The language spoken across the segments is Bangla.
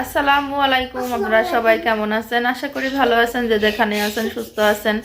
আসসালামু আলাইকুম আপনারা সবাই কেমন আছেন? আশা করি ভালো আছেন যে যেখানে আছেন সুস্থ আছেন।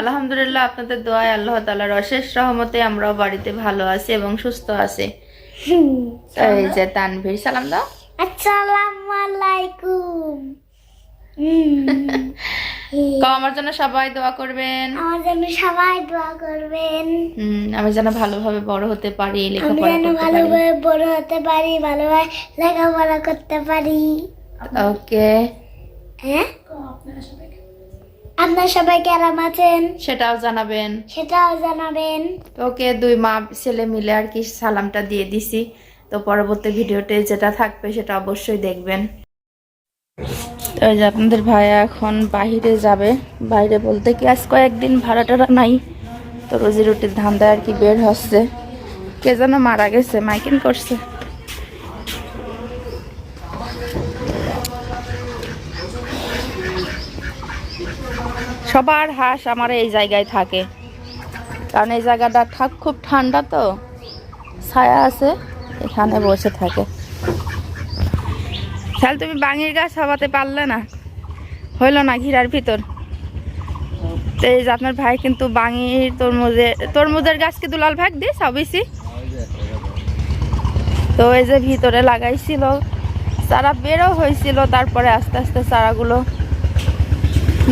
আলহামদুলিল্লাহ আপনাদের দোয়ায় আল্লাহ তালার অশেষ রহমতে আমরাও বাড়িতে ভালো আছি এবং সুস্থ আছি। এই যে তানভীর সালাম দাও। আসসালামু আলাইকুম। তো আমার জন্য সবাই দোয়া করবেন। আমার জন্য সবাই দোয়া করবেন। হুম, আমি যেন ভালোভাবে বড় হতে পারি লেখাপড়া করতে পারি। ভালোভাবে বড় হতে পারি ভালোভাবে লেখাপড়া করতে পারি। ওকে। হ্যাঁ? আপনার সবাই কেরাম আছেন? সেটাও জানাবেন। সেটাও জানাবেন। ওকে দুই মা ছেলে মিলে আর কি সালামটা দিয়ে দিছি। তো পরবর্তী ভিডিওতে যেটা থাকবে সেটা অবশ্যই দেখবেন। তো এই যে আপনাদের ভাইয়া এখন বাইরে যাবে। বাইরে বলতে কি আজ কয়েকদিন ভাড়া টাড়া নাই, তো রোজি রুটির ধান্দা আর কি বের হচ্ছে। কে যেন মারা গেছে, মাইকিং করছে। সবার হাঁস আমার এই জায়গায় থাকে। কারণ এই জায়গাটা খুব ঠান্ডা তো। ছায়া আছে, এখানে বসে থাকে। তাহলে তুমি বাঙির গাছ হওয়াতে পারলে না। হইল না ঘিরার ভিতর। তো এই যে আপনার ভাই কিন্তু বাঙির তরমুজের তরমুজের গাছ কিন্তু লাল ভাগ দিয়ে সবেছি তো এই যে ভিতরে লাগাইছিল, চারা বেরো হয়েছিল, তারপরে আস্তে আস্তে চারাগুলো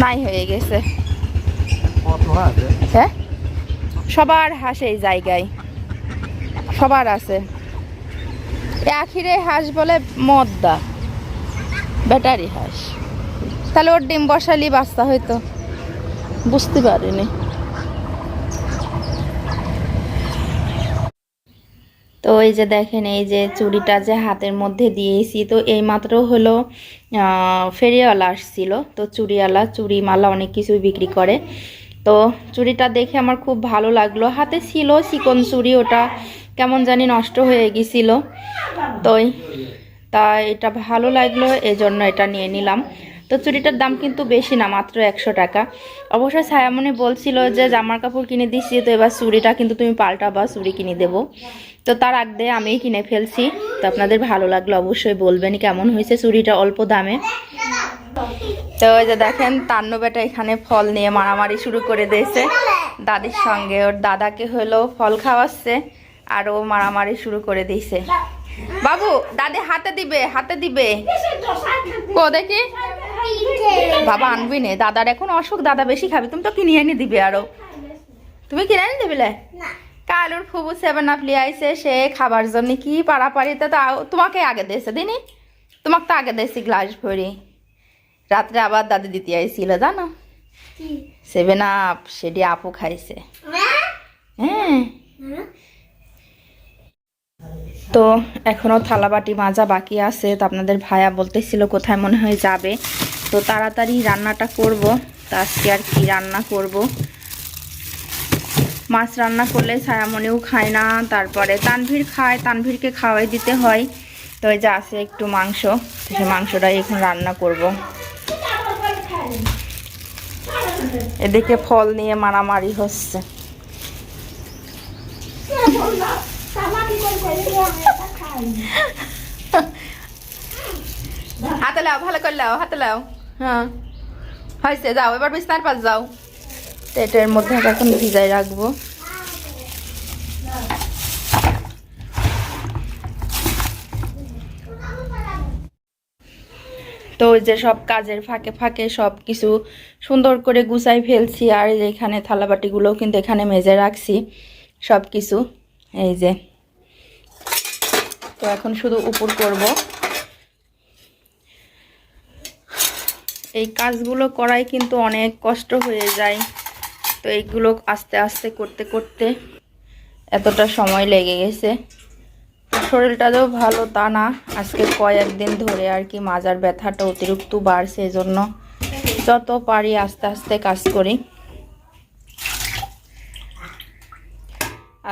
নাই হয়ে গেছে। হ্যাঁ? সবার হাঁস এই জায়গায়। সবার আছে। আখিরে হাঁস বলে মদ্দা। ব্যাটারি হাঁস। তাহলে ওর ডিম বসালি বাচ্চা হয়তো। বুঝতে পারিনি। তো এই যে দেখেন, এই যে চুড়িটা যে হাতের মধ্যে দিয়েছি, তো এই মাত্র হলো ফেরিওয়ালা আসছিল। তো চুড়িওয়ালা চুড়ি মালা অনেক কিছুই বিক্রি করে। তো চুড়িটা দেখে আমার খুব ভালো লাগল। হাতে ছিল চিকন চুড়ি, ওটা কেমন জানি নষ্ট হয়ে গেছিল। তো তা এটা ভালো লাগল, এজন্য এটা নিয়ে নিলাম। তো চুড়িটার দাম কিন্তু বেশি না, মাত্র একশো টাকা। অবশ্য ছায়ামনি বলছিল যে জামার কাপড় কিনে দিচ্ছি, তো এবার চুড়িটা কিন্তু তুমি পাল্টাবা, চুড়ি কিনে দেবো। তো তার আগ দিয়ে আমিই কিনে ফেলছি, তো আপনাদের ভালো লাগল অবশ্যই বলবেন কেমন হয়েছে চুড়িটা অল্প দামে। তো ওই যে দেখেন তান্ন বেটা এখানে ফল নিয়ে মারামারি শুরু করে দিয়েছে। দাদির সঙ্গে, ওর দাদাকে হলো ফল খাওয়াচ্ছে, আর ও মারামারি শুরু করে দিয়েছে। বাবু দাদি হাতে দিবে হাতে দিবে। কো দেখি। বাবা আনবি নে দাদার এখন অসুখ দাদা বেশি খাবে তুমি তো কিনে এনে দিবে আরও। তুমি কিনে এনে দিবিলে কালুর ফুবু সেভেন আপ লিয়ে আইছে সে খাবার জন্য কি পাড়াপাড়িতে তো তোমাকে আগে দিয়েছে দিনি? তোমাকে তো আগে দিয়েছি গ্লাস ভরি। রাত্রে আবার দাদি দিতে আইছিল জানো? সেভেন আপ সেটি আপু খাইছে। হ্যাঁ। তো এখনও থালাবাটি মাজা বাকি আছে তো আপনাদের ভাইয়া বলতেছিল কোথায় মনে হয় যাবে। তো তাড়াতাড়ি রান্নাটা করব, তো আজকে আর কি রান্না করব। মাছ রান্না করলে ছায়ামণিও খায় না, তারপরে তানভীর খায়, তানভীরকে খাওয়াই দিতে হয়। তো এই যে আছে একটু মাংস, তো সেই মাংসটাই এখন রান্না করব। এদিকে ফল নিয়ে মারামারি হচ্ছে। হাতে লাও, ভালো করে লাও, হাতে লাও। হ্যাঁ। হয়েছে, যাও, এবার বিছনার পাশ যাও। এটার মধ্যে এখন ভিজাই রাখব। তো যে সব কাজের ফাঁকে ফাঁকে সব কিছু সুন্দর করে গুছাই ফেলছি, আর এখানে থালাবাটিগুলোও কিন্তু এখানে মেজে রাখছি, সব কিছু। এই যে। তো এখন শুধু উপর করব। এই কাজগুলো করাই কিন্তু অনেক কষ্ট হয়ে যায়। তো এইগুলো আস্তে আস্তে করতে করতে এতটা সময় লেগে গেছে। শরীরটা শরীরটাও ভালো তা না, আজকে কয়েকদিন ধরে আর কি মাজার ব্যথাটা অতিরিক্ত বাড়ছে এজন্য যত পারি আস্তে আস্তে কাজ করি।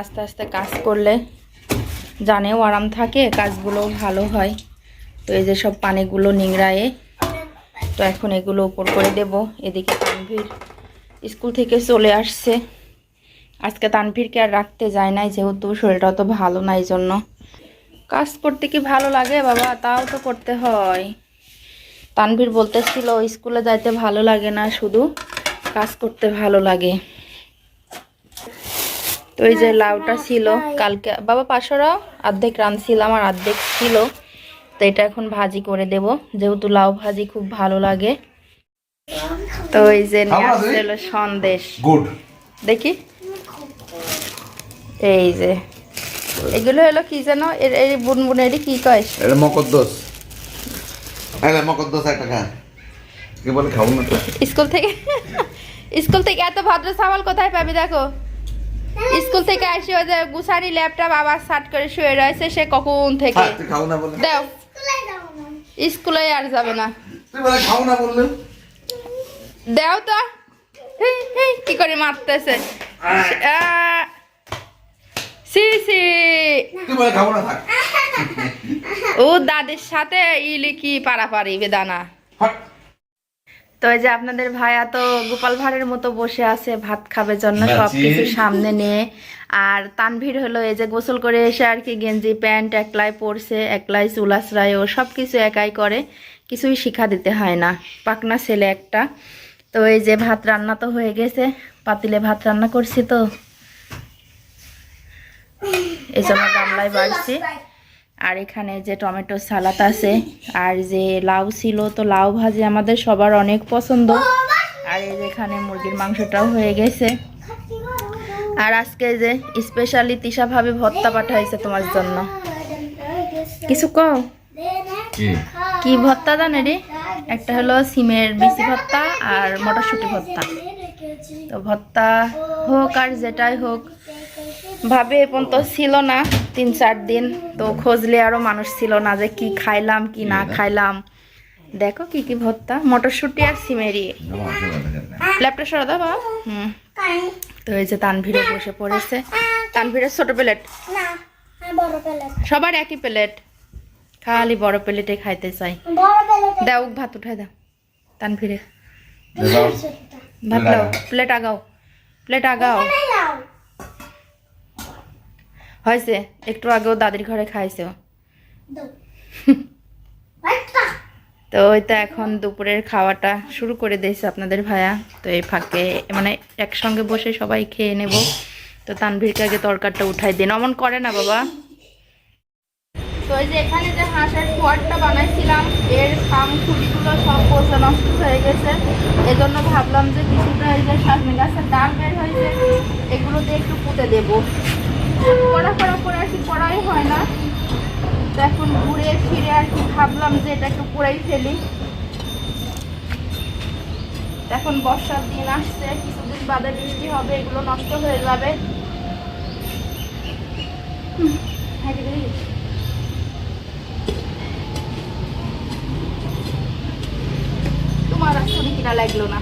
আস্তে আস্তে কাজ করলে জানেও আরাম থাকে কাজগুলো ভালো হয়। তো এই যে সব পানিগুলো নিংড়ায়ে, তো এখন এগুলো উপর করে দেব। এদিকে তানভীর স্কুল থেকে চলে আসছে। আজকে তানভীরকে আর রাখতে যায় নাই, যেহেতু শরীরটা তো ভালো না এই জন্য। কাজ করতে কি ভালো লাগে বাবা? তাও তো করতে হয়। তানভীর বলতেছিল, স্কুলে যাইতে ভালো লাগে না, শুধু কাজ করতে ভালো লাগে। তো এই যে লাউটা ছিল কালকে বাবা পাশরা অর্ধেক রাঁধছিলাম আর অর্ধেক ছিল। তো এটা এখন ভাজি করে দেব যেহেতু লাউ ভাজি খুব ভালো লাগে। তো এই যে সন্দেশ। গুড। দেখি। এই যে এগুলো হলো কি যেন এর এই বুনবুনেরই কি কয়? এটা মকদ্দোস এটা মকদ্দোস একটা খা। কি বলে খাব না তো? স্কুল থেকে স্কুল থেকে এত ভদ্র সামাল কোথায় পাবি দেখো? স্কুল থেকে আসি ওই যে গুসারি ল্যাপটপ আবার সার্ট করে শুয়ে রয়েছে সে কখন থেকে? দাও। স্কুলে আর যাবে না। তুই না বললে? দেও তো। কি করে মারতেছে? আহ, সি সি। তুই বলে খাব না থাক। ও দাদির সাথে ইলি কি পারাপারি বেদানা। হট। তো এই যে আপনাদের ভাইয়া তো গোপাল ভাঁড়ের মতো বসে আছে ভাত খাবে জন্য। সবকিছু সামনে নিয়ে। আর তানভীর হলো এই যে গোসল করে এসে আর কি গেঞ্জি প্যান্ট একলাই পরছে একলাই চুল আশ্রয় ও সব কিছু একাই করে। কিছুই শিখা দিতে হয় না পাকনা ছেলে একটা। তো এই যে ভাত রান্না তো হয়ে গেছে পাতিলে ভাত রান্না করছি তো। এই জন্য গামলায় বাড়ছি আর এখানে যে টমেটো সালাদ আছে আর যে লাউ ছিল তো লাউ ভাজি আমাদের সবার অনেক পছন্দ। আর এই যে এখানে মুরগির মাংসটাও হয়ে গেছে। আর আজকে যে স্পেশালি তিশা ভাবে ভর্তা পাঠাইছে তোমার জন্য। কিছু কও? কি ভত্তা জানে রে? একটা হলো সিমের বিচি ভত্তা আর মটরশুঁটি ভত্তা। তো ভত্তা হোক আর যেটাই হোক ভাবে এ পর্যন্ত ছিল না তিন চার দিন। তো খোঁজলে আরও মানুষ ছিল না যে কি খাইলাম কি না খাইলাম। দেখো কি কি ভর্তা। মটরশুঁটি আর সিমেরি। ল্যাপটপ সরা দাও বাবা। হুম। তো এই যে তানভীরে বসে পড়েছে। তানভীরের ছোট প্লেট। না আমি বড় প্লেট। সবার একই প্লেট। খালি বড় প্লেটে খাইতে চাই। বড় দাও ভাত উঠাই দাও। তানভীরে ভাত দাও। প্লেট আগাও। প্লেট আগাও। হয়েছে একটু আগেও দাদির ঘরে খাইছে। তো ওই তো এখন দুপুরের খাওয়াটা শুরু করে দিয়েছে আপনাদের ভাইয়া তো এই ফাঁকে মানে একসঙ্গে বসে সবাই খেয়ে নেব। তো তানভীরকে আগে তরকারটা উঠাই দিন। অমন করে না বাবা? তো এই যে এখানে যে হাঁসের খোয়ারটা বানাইছিলাম এর খাম খুঁড়িগুলো সব পচে নষ্ট হয়ে গেছে। এজন্য ভাবলাম যে কিছুটা এই যে শাকমি গাছের ডাল বের হয়েছে এগুলো দিয়ে একটু পুঁতে দেবো। কড়া কড়া করে আর কি করাই হয় না। এখন ঘুরে ফিরে আর কি ভাবলাম যে এটা একটু পুরাই ফেলি। এখন বর্ষার দিন আসছে, কিছুদিন বাদে বৃষ্টি হবে, এগুলো নষ্ট হয়ে যাবে। গেছি। তোমার ছুরি কিনা লাগল না।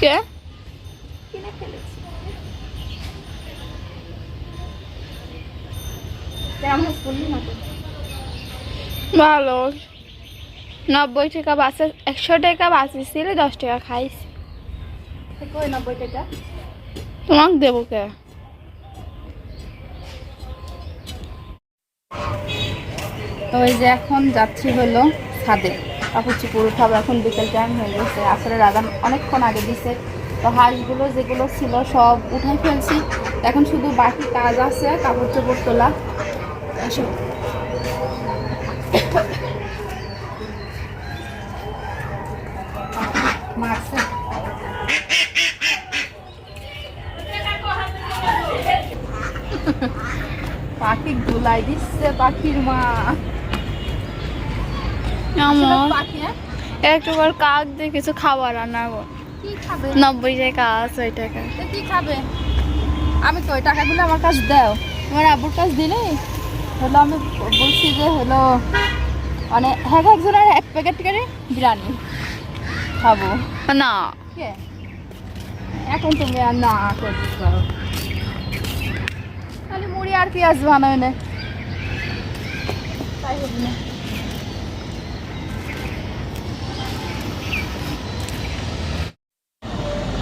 কে কিনে ফেলেছি কেমন করলি না ভালো। নব্বই টাকা বাসে একশো টাকা বাসে ছিল দশ টাকা খাইছি। কই নব্বই টাকা? তোমাকে দেবো কে? তো এই যে এখন যাচ্ছি হলো ছাদে। কাপড় চুপুর উঠাবো এখন বিকেল টাইম হয়ে গেছে। আসলে রাগান অনেকক্ষণ আগে দিছে। তো হাঁসগুলো যেগুলো ছিল সব উঠাই ফেলছি। এখন শুধু বাকি কাজ আছে কাপড় চোপড় তোলা। মারছে। পাখি গুলাই দিচ্ছে পাখির মা। আমার পাখি হ্যাঁ? কাক দিয়ে কিছু খাবার কি খাবে? নব্বই টাকা আশি টাকা। কি খাবে? আমি তো ওই টাকাগুলো আমার কাছে দাও। তোমার আব্বুর কাছে দিলে হলো আমি বলছি যে হলো মানে হ্যাঁ একজনের এক প্যাকেট করে বিরিয়ানি খাব। না। এখন তুমি আর না করতেছ খালি মুড়ি আর পেঁয়াজ বানায় না। তাই হবে না।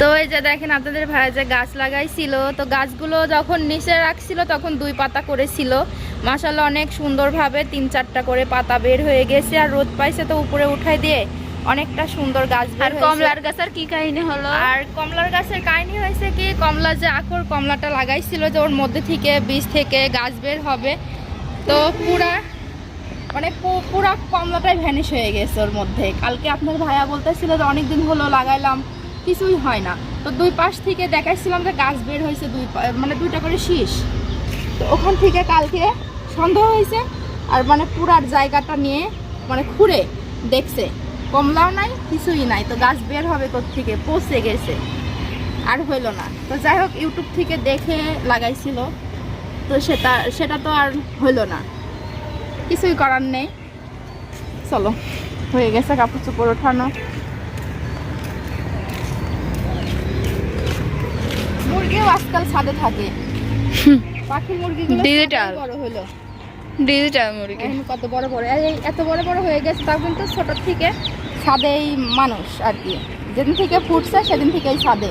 তো এই যে দেখেন আপনাদের ভাই যে গাছ লাগাইছিল তো গাছগুলো যখন নিচে রাখছিল তখন দুই পাতা করেছিল মাসাল্লাহ অনেক সুন্দরভাবে তিন চারটা করে পাতা বের হয়ে গেছে আর রোদ পাইছে তো উপরে উঠাই দিয়ে অনেকটা সুন্দর গাছ আর। কমলার গাছের কি কাহিনী হলো? আর কমলার গাছের কাহিনী হয়েছে কি কমলা যে আখর কমলাটা লাগাইছিল যে ওর মধ্যে থেকে বীজ থেকে গাছ বের হবে তো পুরা মানে পুরা কমলাটাই ভ্যানিশ হয়ে গেছে ওর মধ্যে। কালকে আপনার ভাইয়া বলতেছিল যে অনেকদিন হলো লাগাইলাম কিছুই হয় না। তো দুই পাশ থেকে দেখাইছিলাম যে গাছ বের হয়েছে দুই মানে দুইটা করে শীষ। তো ওখান থেকে কালকে সন্দেহ হয়েছে আর মানে পুরার জায়গাটা নিয়ে মানে খুঁড়ে দেখছে। কমলাও নাই কিছুই নাই। তো গাছ বের হবে থেকে পচে গেছে। আর হইল না। তো যাই হোক ইউটিউব থেকে দেখে লাগাইছিল। তো সেটা সেটা তো আর হইল না। কিছুই করার নেই। চলো হয়ে গেছে কাপড় চোপড় ওঠানো। মুরগিও আজকাল ছাদে থাকে। পাখি মুরগিগুলো বড় হলো ডিজিটাল মুরগি। কত বড় বড়, এই এত বড় বড় হয়ে গেছে, তাও কিন্তু ছোট থেকে ছাদেই মানুষ আর কি। যেদিন থেকে ফুটছে, সেদিন থেকেই ছাদে